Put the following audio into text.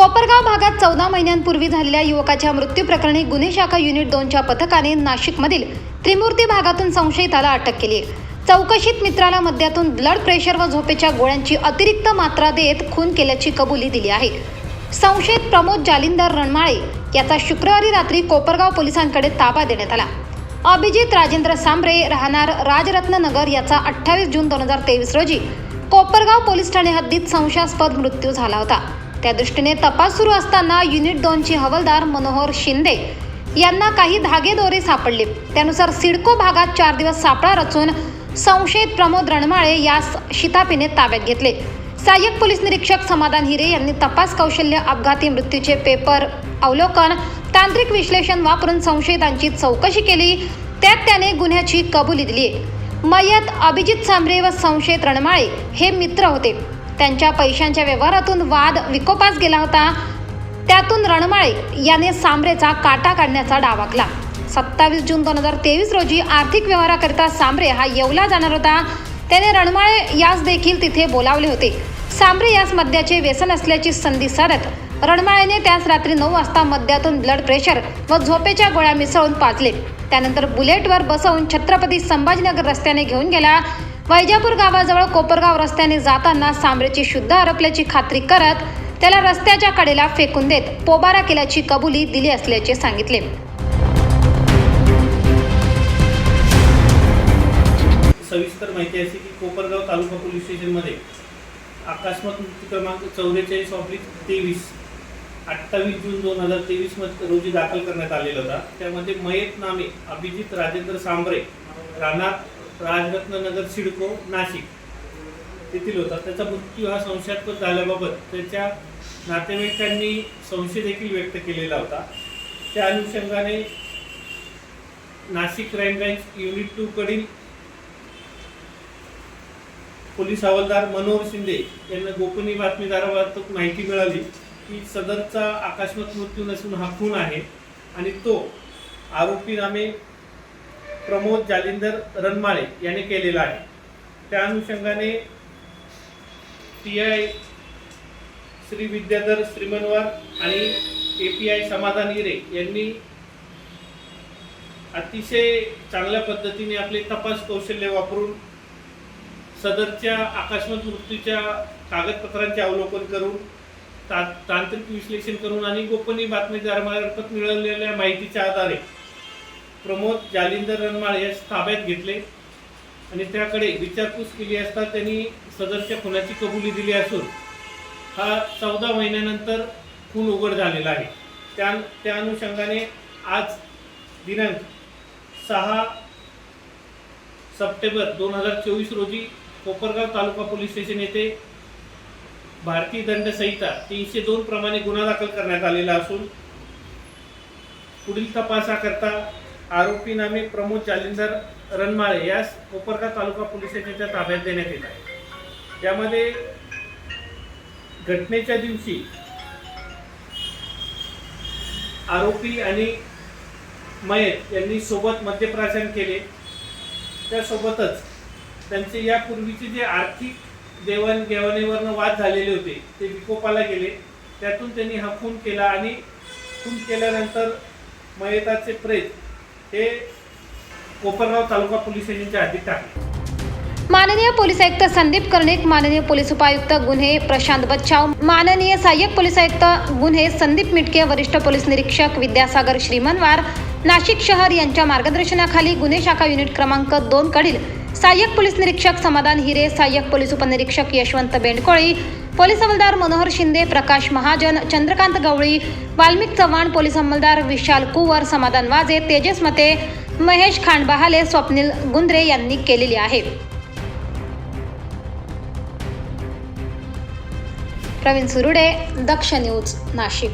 कोपरगाव भागात चौदा महिन्यांपूर्वी झालेल्या युवकाच्या मृत्यू प्रकरणी गुन्हे शाखा युनिट दोनच्या पथकाने नाशिकमधील त्रिमूर्ती भागातून संशयिताला अटक केली. चौकशीत मित्राला मद्यातून ब्लड प्रेशर व झोपेच्या गोळ्यांची अतिरिक्त मात्रा देत खून केल्याची कबुली दिली आहे. संशयित प्रमोद जालिंदर रणमाळे याचा शुक्रवारी रात्री कोपरगाव पोलिसांकडे ताबा देण्यात आला. अभिजित राजेंद्र सांबरे राहणार राजरत्न नगर याचा अठ्ठावीस जून दोन हजार तेवीस रोजी कोपरगाव पोलीस ठाणे हद्दीत संशयास्पद मृत्यू झाला होता. त्या दृष्टीने तपास सुरू असताना युनिट दोनचे हवालदार मनोहर शिंदे यांना काही धागेदोरे सापडले. त्यानुसार सिडको भागात चार दिवस सापळा रचून संशयित प्रमोद रणमाळे यास शितापीने ताब्यात घेतले. सहाय्यक पोलीस निरीक्षक समाधान हिरे यांनी तपास कौशल्य अपघाती मृत्यूचे पेपर अवलोकन तांत्रिक विश्लेषण वापरून संशयितांची चौकशी केली. त्यात त्याने गुन्ह्याची कबुली दिली मयत अभिजित सांबरे व संशयित रणमाळे हे मित्र होते. त्यांच्या पैशांच्या व्यवहारातून वाद विकोपास गेला होता. त्यातून रणमाळे याने सांबरेचा काटा काढण्याचा डाव आखला. सत्तावीस जून दोन हजार तेवीस रोजी आर्थिक व्यवहाराकरिता सांबरे हा येवला जाणार होता. त्याने रणमाळे यास देखील तिथे बोलावले होते. सांबरे यास मद्याचे व्यसन असल्याची संधी साधत रणमाळेने त्यास रात्री नऊ वाजता मद्यातून ब्लड प्रेशर व झोपेच्या गोळ्या मिसळून पाजले. त्यानंतर बुलेटवर बसवून छत्रपती संभाजीनगर रस्त्याने घेऊन गेला. वैजापूर गावाजवळ कोपरगाव रस्त्याने जाताना सांबरेची शुद्ध हरपल्याची खात्री करत त्याला रस्त्याच्या कडेला फेकून देत पोबारा केल्याची कबुली दिली असल्याचे सांगितले. सविस्तर माहिती अशी की कोपरगाव तालुका पोलीस स्टेशनमध्ये अकस्मात मृत्यू क्रमांक चौवेचाळीस ऑब्लिक तेवीस अठ्ठावीस जून दोन हजार तेवीसमध्ये रोजी दाखल करण्यात आलेला होता. त्यामध्ये मयत नामे अभिजित राजेंद्र सांबरे राणा राजरत्न नगर सिडको नाशिक तेथील होता. त्याचा मृत्यू हा संशयास्पद झाल्याबाबत त्याच्या नातेवाईकांनी संशय देखील व्यक्त केलेला होता. त्या अनुषंगाने Nashik crime branch unit two कडील पोलीस हवालदार मनोहर शिंदे यांना गोपनीय बातमीदाराबाबत माहिती मिळाली की सदरचा अकस्मात मृत्यू नसून हा खून आहे आणि तो आरोपी नामे प्रमोद जालिंदर रनमाळे यांनी केलेला आहे. त्या अनुषंगाने टी आय श्री विद्याधर श्रीमनवार आणि ए पी आय समाधान हिरे यांनी अतिशय चांगल्या पद्धतीने आपले तपास कौशल्य वापरून सदरच्या अकस्मात मृत्यूच्या कागदपत्रांचे अवलोकन करून ता तांत्रिक विश्लेषण करून आणि गोपनीय बातमीदारामार्फत मिळवलेल्या माहितीच्या आधारे प्रमोद जालिंदर रणमाळ यास ताब्यात घेतले. आणि त्याकडे विचारपूस केली असता त्यांनी सदरच्या खुनाची कबुली दिली असून हा चौदा महिन्यानंतर खून उघड झालेला आहे. त्या त्या अनुषंगाने आज दिनांक सहा सप्टेंबर दोन हजार चोवीस रोजी कोपरगाव तालुका पोलीस स्टेशन येथे भारतीय दंड संहिता तीनशे दोन प्रमाणे गुन्हा दाखल करण्यात आलेला असून पुढील तपासाकरता आरोपी नामे प्रमोद जालिंदर रणमाळे यास कोपरगा तालुका पोलीस स्टेशनच्या ताब्यात देण्यात येत आहे. यामध्ये घटनेच्या दिवशी आरोपी आणि मयत यांनी सोबत मद्यप्राशन केले. त्यासोबतच त्यांचे यापूर्वीचे जे आर्थिक देवाणघेवाणीवरनं वाद झालेले होते ते विकोपाला गेले. त्यातून त्यांनी हा खून केला आणि खून केल्यानंतर मयताचे प्रेत हे कोपरगाव तालुका पोलीस स्टेशनच्या हद्दीत टाकले माननीय पोलीस आयुक्त संदीप कर्णिक माननीय पोलीस उपायुक्त गुन्हे प्रशांत बच्चाव माननीय सहाय्यक पोलीस आयुक्त गुन्हे संदीप मिटके वरिष्ठ पोलीस निरीक्षक विद्यासागर श्रीमनवार नाशिक शहर यांच्या मार्गदर्शनाखाली गुन्हे शाखा युनिट क्रमांक दोन कडील सहाय्यक पोलीस निरीक्षक समाधान हिरे सहाय्यक पोलीस उपनिरीक्षक यशवंत बेंडकोळी पोलीस हवालदार मनोहर शिंदे प्रकाश महाजन चंद्रकांत गवळी वाल्मिक चव्हाण पोलीस अंमलदार विशाल कुवर समाधान वाजे तेजस मते महेश खांडबहाले स्वप्नील गुंद्रे यांनी केलेली आहे. प्रवीण सुरुडे दक्ष न्यूज नाशिक.